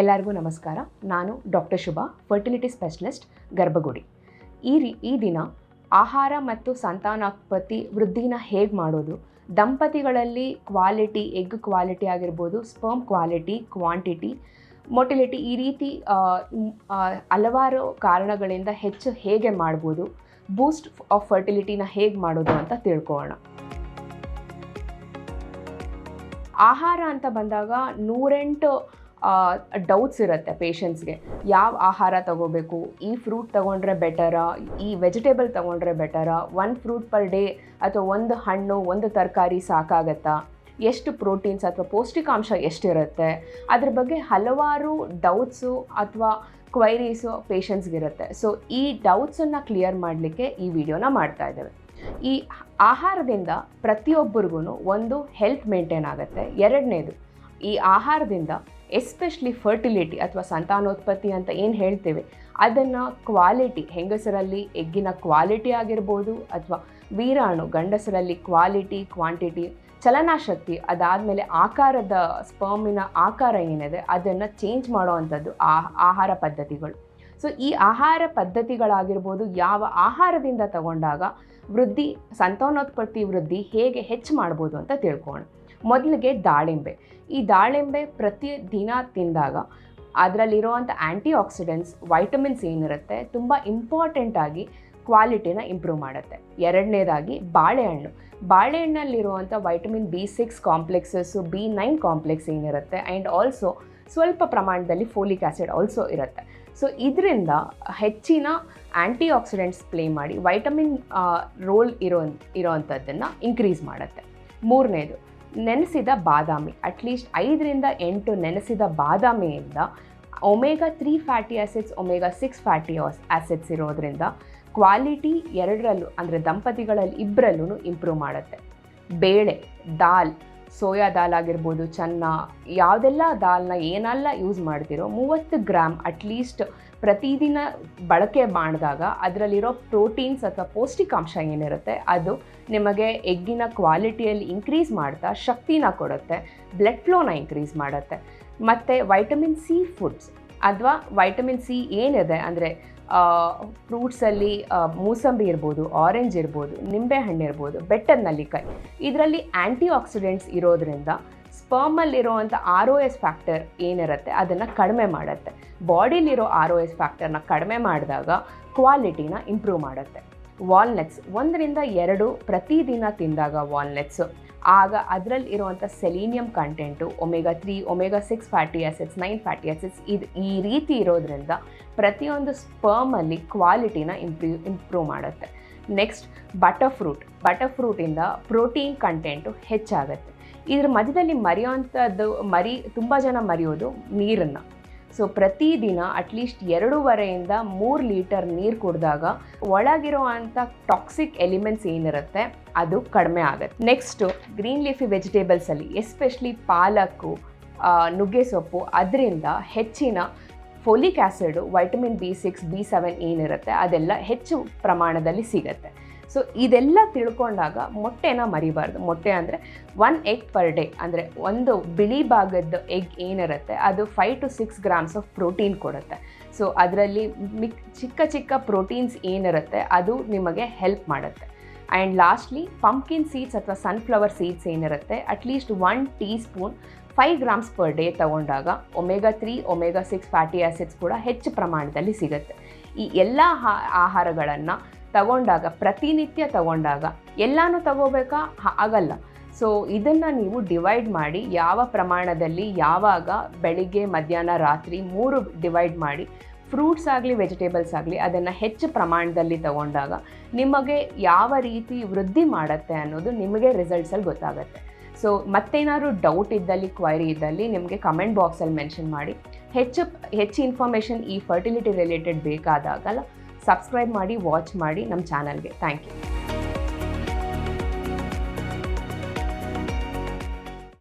ಎಲ್ಲರಿಗೂ ನಮಸ್ಕಾರ. ನಾನು ಡಾಕ್ಟರ್ ಶುಭಾ ಫರ್ಟಿಲಿಟಿ ಸ್ಪೆಷಲಿಸ್ಟ್ ಗರ್ಭಗುಡಿ. ಈ ರೀ, ಈ ದಿನ ಆಹಾರ ಮತ್ತು ಸಂತಾನೋತ್ಪತ್ತಿ ವೃದ್ಧಿನ ಹೇಗೆ ಮಾಡೋದು? ದಂಪತಿಗಳಲ್ಲಿ ಕ್ವಾಲಿಟಿ ಎಗ್ ಕ್ವಾಲಿಟಿ ಆಗಿರ್ಬೋದು ಸ್ಪರ್ಮ್ ಕ್ವಾಲಿಟಿ ಕ್ವಾಂಟಿಟಿ ಮೊಟಿಲಿಟಿ ಈ ರೀತಿ ಹಲವಾರು ಕಾರಣಗಳಿಂದ ಹೆಚ್ಚು ಹೇಗೆ ಮಾಡ್ಬೋದು? ಬೂಸ್ಟ್ ಆಫ್ ಫರ್ಟಿಲಿಟಿನ ಹೇಗೆ ಮಾಡೋದು ಅಂತ ತಿಳ್ಕೊಳ್ಳೋಣ. ಆಹಾರ ಅಂತ ಬಂದಾಗ ನೂರೆಂಟು ಡೌಟ್ಸ್ ಇರುತ್ತೆ ಪೇಷಂಟ್ಸ್ಗೆ ಯಾವ ಆಹಾರ ತಗೋಬೇಕು? ಈ ಫ್ರೂಟ್ ತಗೊಂಡ್ರೆ ಬೆಟರಾ ಈ ವೆಜಿಟೇಬಲ್ ತಗೊಂಡ್ರೆ ಬೆಟರಾ ಒನ್ ಫ್ರೂಟ್ ಪರ್ ಡೇ ಅಥವಾ ಒಂದು ಹಣ್ಣು, ಒಂದು ತರಕಾರಿ ಸಾಕಾಗತ್ತಾ? ಎಷ್ಟು ಪ್ರೋಟೀನ್ಸ್ ಅಥವಾ ಪೌಷ್ಟಿಕಾಂಶ ಎಷ್ಟಿರುತ್ತೆ? ಅದ್ರ ಬಗ್ಗೆ ಹಲವಾರು ಡೌಟ್ಸು ಅಥವಾ ಕ್ವೈರೀಸು ಪೇಷಂಟ್ಸ್ಗಿರುತ್ತೆ ಸೊ ಈ ಡೌಟ್ಸನ್ನು ಕ್ಲಿಯರ್ ಮಾಡಲಿಕ್ಕೆ ಈ ವಿಡಿಯೋನ ಮಾಡ್ತಾ ಇದ್ದೇವೆ. ಈ ಆಹಾರದಿಂದ ಪ್ರತಿಯೊಬ್ಬರಿಗೂ ಒಂದು ಹೆಲ್ತ್ ಮೇಂಟೈನ್ ಆಗುತ್ತೆ. ಎರಡನೇದು ಈ ಆಹಾರದಿಂದ ಎಸ್ಪೆಷಲಿ ಫರ್ಟಿಲಿಟಿ ಅಥವಾ ಸಂತಾನೋತ್ಪತ್ತಿ ಅಂತ ಏನು ಹೇಳ್ತೇವೆ, ಅದನ್ನು ಕ್ವಾಲಿಟಿ ಹೆಂಗಸರಲ್ಲಿ ಎಗ್ಗಿನ ಕ್ವಾಲಿಟಿ ಆಗಿರ್ಬೋದು ಅಥವಾ ವೀರಾಣು ಗಂಡಸರಲ್ಲಿ ಕ್ವಾಲಿಟಿ ಕ್ವಾಂಟಿಟಿ ಚಲನಾಶಕ್ತಿ ಅದಾದಮೇಲೆ ಆಕಾರದ ಸ್ಪರ್ಮಿನ ಆಕಾರ ಏನಿದೆ ಅದನ್ನು ಚೇಂಜ್ ಮಾಡೋವಂಥದ್ದು ಆ ಆಹಾರ ಪದ್ಧತಿಗಳು. ಸೊ ಈ ಆಹಾರ ಪದ್ಧತಿಗಳಾಗಿರ್ಬೋದು ಯಾವ ಆಹಾರದಿಂದ ತಗೊಂಡಾಗ ವೃದ್ಧಿ, ಸಂತಾನೋತ್ಪತ್ತಿ ವೃದ್ಧಿ ಹೇಗೆ ಹೆಚ್ಚು ಮಾಡ್ಬೋದು ಅಂತ ತಿಳ್ಕೊಳ್ಳೋಣ ಮೊದಲಿಗೆ ದಾಳಿಂಬೆ. ಈ ದಾಳಿಂಬೆ ಪ್ರತಿ ದಿನ ತಿಂದಾಗ ಅದರಲ್ಲಿರುವಂಥ ಆ್ಯಂಟಿ ಆಕ್ಸಿಡೆಂಟ್ಸ್ ವೈಟಮಿನ್ಸ್ ಏನಿರುತ್ತೆ, ತುಂಬ ಇಂಪಾರ್ಟೆಂಟಾಗಿ ಕ್ವಾಲಿಟಿನ ಇಂಪ್ರೂವ್ ಮಾಡುತ್ತೆ. ಎರಡನೇದಾಗಿ ಬಾಳೆಹಣ್ಣು. ಬಾಳೆಹಣ್ಣಲ್ಲಿರುವಂಥ vitamin B six complexes B nine complex ಏನಿರುತ್ತೆ ಆ್ಯಂಡ್ ಆಲ್ಸೋ ಸ್ವಲ್ಪ ಪ್ರಮಾಣದಲ್ಲಿ ಫೋಲಿಕ್ ಆ್ಯಸಿಡ್ ಆಲ್ಸೋ ಇರುತ್ತೆ. ಸೊ ಇದರಿಂದ ಹೆಚ್ಚಿನ ಆ್ಯಂಟಿ ಆಕ್ಸಿಡೆಂಟ್ಸ್ ಪ್ಲೇ ಮಾಡಿ ವೈಟಮಿನ್ ರೋಲ್ ಇರೋ ಇರೋವಂಥದ್ದನ್ನು ಇನ್ಕ್ರೀಸ್ ಮಾಡುತ್ತೆ. ಮೂರನೇದು ನೆನೆಸಿದ ಬಾದಾಮಿ ಅಟ್ಲೀಸ್ಟ್ ಐದರಿಂದ ಎಂಟು ನೆನೆಸಿದ ಬಾದಾಮಿಯಿಂದ omega three fatty acids omega six fatty acids ಇರೋದ್ರಿಂದ ಕ್ವಾಲಿಟಿ ಎರಡರಲ್ಲೂ, ಅಂದರೆ ದಂಪತಿಗಳಲ್ಲಿ ಇಬ್ಬರಲ್ಲೂ ಇಂಪ್ರೂವ್ ಮಾಡುತ್ತೆ. ಬೇಳೆ, ದಾಲ್ ಸೋಯಾ ದಾಲ್ ಆಗಿರ್ಬೋದು, ಚೆನ್ನ, ಯಾವುದೆಲ್ಲ ದಾಲ್ನ ಏನೆಲ್ಲ ಯೂಸ್ ಮಾಡ್ತಿರೋ ಮೂವತ್ತು ಗ್ರಾಮ್ ಅಟ್ಲೀಸ್ಟ್ ಪ್ರತಿದಿನ ಬಳಕೆ ಮಾಡಿದಾಗ ಅದರಲ್ಲಿರೋ ಪ್ರೋಟೀನ್ಸ್ ಅಥವಾ ಪೌಷ್ಟಿಕಾಂಶ ಏನಿರುತ್ತೆ, ಅದು ನಿಮಗೆ ಎಗ್ಗಿನ ಕ್ವಾಲಿಟಿಯಲ್ಲಿ ಇನ್ಕ್ರೀಸ್ ಮಾಡ್ತಾ ಶಕ್ತಿನ ಕೊಡುತ್ತೆ ಬ್ಲಡ್ ಫ್ಲೋನ ಇನ್ಕ್ರೀಸ್ ಮಾಡುತ್ತೆ. ಮತ್ತು ವೈಟಮಿನ್ ಸಿ ಫುಡ್ಸ್ ಅಥವಾ ವೈಟಮಿನ್ ಸಿ ಏನಿದೆ ಅಂದರೆ ಫ್ರೂಟ್ಸಲ್ಲಿ ಮೂಸಂಬಿ ಇರ್ಬೋದು ಆರೆಂಜ್ ಇರ್ಬೋದು, ನಿಂಬೆಹಣ್ಣು ಇರ್ಬೋದು, ಬೆಟ್ಟದ ನಲ್ಲಿಕಾಯಿ. ಇದರಲ್ಲಿ ಆ್ಯಂಟಿ ಆಕ್ಸಿಡೆಂಟ್ಸ್ ಇರೋದ್ರಿಂದ ಸ್ಪರ್ಮಲ್ಲಿರೋವಂಥ ಆರ್ ಒ ಎಸ್ ಫ್ಯಾಕ್ಟರ್ ಏನಿರುತ್ತೆ, ಅದನ್ನು ಕಡಿಮೆ ಮಾಡುತ್ತೆ. ಬಾಡಿಲಿರೋ ಆರ್ ಒ ಎಸ್ ಫ್ಯಾಕ್ಟರ್ನ ಕಡಿಮೆ ಮಾಡಿದಾಗ ಕ್ವಾಲಿಟಿನ ಇಂಪ್ರೂವ್ ಮಾಡುತ್ತೆ. ವಾಲ್ನಟ್ಸ್ ಒಂದರಿಂದ ಎರಡು ಪ್ರತಿದಿನ ತಿಂದಾಗ ವಾಲ್ನಟ್ಸು ಆಗ ಅದರಲ್ಲಿ ಇರುವಂಥ selenium content omega three omega six fatty acids nine fatty acids ಇದು ಈ ರೀತಿ ಇರೋದ್ರಿಂದ ಪ್ರತಿಯೊಂದು ಸ್ಪರ್ಮಲ್ಲಿ ಕ್ವಾಲಿಟಿನ ಇಂಪ್ರೂವ್ ಇಂಪ್ರೂವ್ ಮಾಡುತ್ತೆ. ನೆಕ್ಸ್ಟ್ ಬಟರ್ ಫ್ರೂಟ್ ಬಟರ್ ಫ್ರೂಟಿಂದ ಪ್ರೋಟೀನ್ ಕಂಟೆಂಟು ಹೆಚ್ಚಾಗುತ್ತೆ. ಇದ್ರ ಮಧ್ಯದಲ್ಲಿ ಮರೆಯುವಂಥದ್ದು ಮರಿ, ತುಂಬ ಜನ ಮರೆಯೋದು ನೀರನ್ನು. ಸೊ ಪ್ರತಿದಿನ ಅಟ್ಲೀಸ್ಟ್ ಎರಡೂವರೆಯಿಂದ ಮೂರು ಲೀಟರ್ ನೀರು ಕುಡಿದಾಗ ಒಳಗಿರುವಂಥ ಟಾಕ್ಸಿಕ್ ಎಲಿಮೆಂಟ್ಸ್ ಏನಿರುತ್ತೆ, ಅದು ಕಡಿಮೆ ಆಗುತ್ತೆ. ನೆಕ್ಸ್ಟು ಗ್ರೀನ್ ಲೀಫಿ ವೆಜಿಟೇಬಲ್ಸಲ್ಲಿ ಎಸ್ಪೆಷಲಿ ಪಾಲಕ್ಕು ನುಗ್ಗೆ ಸೊಪ್ಪು, ಅದರಿಂದ ಹೆಚ್ಚಿನ folic acid vitamin B six B seven ಏನಿರುತ್ತೆ, ಅದೆಲ್ಲ ಹೆಚ್ಚು ಪ್ರಮಾಣದಲ್ಲಿ ಸಿಗುತ್ತೆ. ಸೊ ಇದೆಲ್ಲ ತಿಳ್ಕೊಂಡಾಗ ಮೊಟ್ಟೆನ ಮರಿಬಾರ್ದು. ಮೊಟ್ಟೆ ಅಂದರೆ ಒನ್ ಎಗ್ ಪರ್ ಡೇ ಅಂದರೆ ಒಂದು ಬಿಳಿ ಭಾಗದ ಎಗ್ ಏನಿರುತ್ತೆ, ಅದು five to six grams of protein ಕೊಡುತ್ತೆ. ಸೊ ಅದರಲ್ಲಿ ಮಿಕ್ ಚಿಕ್ಕ ಚಿಕ್ಕ ಪ್ರೋಟೀನ್ಸ್ ಏನಿರುತ್ತೆ, ಅದು ನಿಮಗೆ ಹೆಲ್ಪ್ ಮಾಡುತ್ತೆ. ಆ್ಯಂಡ್ ಲಾಸ್ಟ್ಲಿ ಪಂಪ್ಕಿನ್ ಸೀಡ್ಸ್ ಅಥವಾ ಸನ್ಫ್ಲವರ್ ಸೀಡ್ಸ್ ಏನಿರುತ್ತೆ at least one teaspoon five grams per day ತಗೊಂಡಾಗ omega three omega six fatty acids ಕೂಡ ಹೆಚ್ಚು ಪ್ರಮಾಣದಲ್ಲಿ ಸಿಗುತ್ತೆ. ಈ ಎಲ್ಲ ಆಹಾರಗಳನ್ನು ತಗೊಂಡಾಗ, ಪ್ರತಿನಿತ್ಯ ತಗೊಂಡಾಗ ಎಲ್ಲನೂ ತಗೋಬೇಕಾ? ಆಗಲ್ಲ. ಸೊ ಇದನ್ನು ನೀವು ಡಿವೈಡ್ ಮಾಡಿ, ಯಾವ ಪ್ರಮಾಣದಲ್ಲಿ ಯಾವಾಗ ಬೆಳಿಗ್ಗೆ, ಮಧ್ಯಾಹ್ನ, ರಾತ್ರಿ ಮೂರು ಡಿವೈಡ್ ಮಾಡಿ ಫ್ರೂಟ್ಸ್ ಆಗಲಿ ವೆಜಿಟೇಬಲ್ಸ್ ಆಗಲಿ, ಅದನ್ನು ಹೆಚ್ಚು ಪ್ರಮಾಣದಲ್ಲಿ ತಗೊಂಡಾಗ ನಿಮಗೆ ಯಾವ ರೀತಿ ವೃದ್ಧಿ ಮಾಡುತ್ತೆ ಅನ್ನೋದು ನಿಮಗೆ ರಿಸಲ್ಟ್ಸಲ್ಲಿ ಗೊತ್ತಾಗುತ್ತೆ. ಸೊ ಮತ್ತೇನಾದ್ರು ಡೌಟ್ ಇದ್ದಲ್ಲಿ ಕ್ವೈರಿ ಇದ್ದಲ್ಲಿ ನಿಮಗೆ ಕಮೆಂಟ್ ಬಾಕ್ಸಲ್ಲಿ ಮೆನ್ಷನ್ ಮಾಡಿ, ಹೆಚ್ಚು ಹೆಚ್ಚು ಇನ್ಫಾರ್ಮೇಷನ್ ಈ ಫರ್ಟಿಲಿಟಿ ರಿಲೇಟೆಡ್ ಬೇಕಾದಾಗಲ್ಲ ಸಬ್ಸ್ಕ್ರೈಬ್ ಮಾಡಿ ವಾಚ್ ಮಾಡಿ ನಮ್ಮ ಚಾನಲ್ಗೆ ಥ್ಯಾಂಕ್ ಯು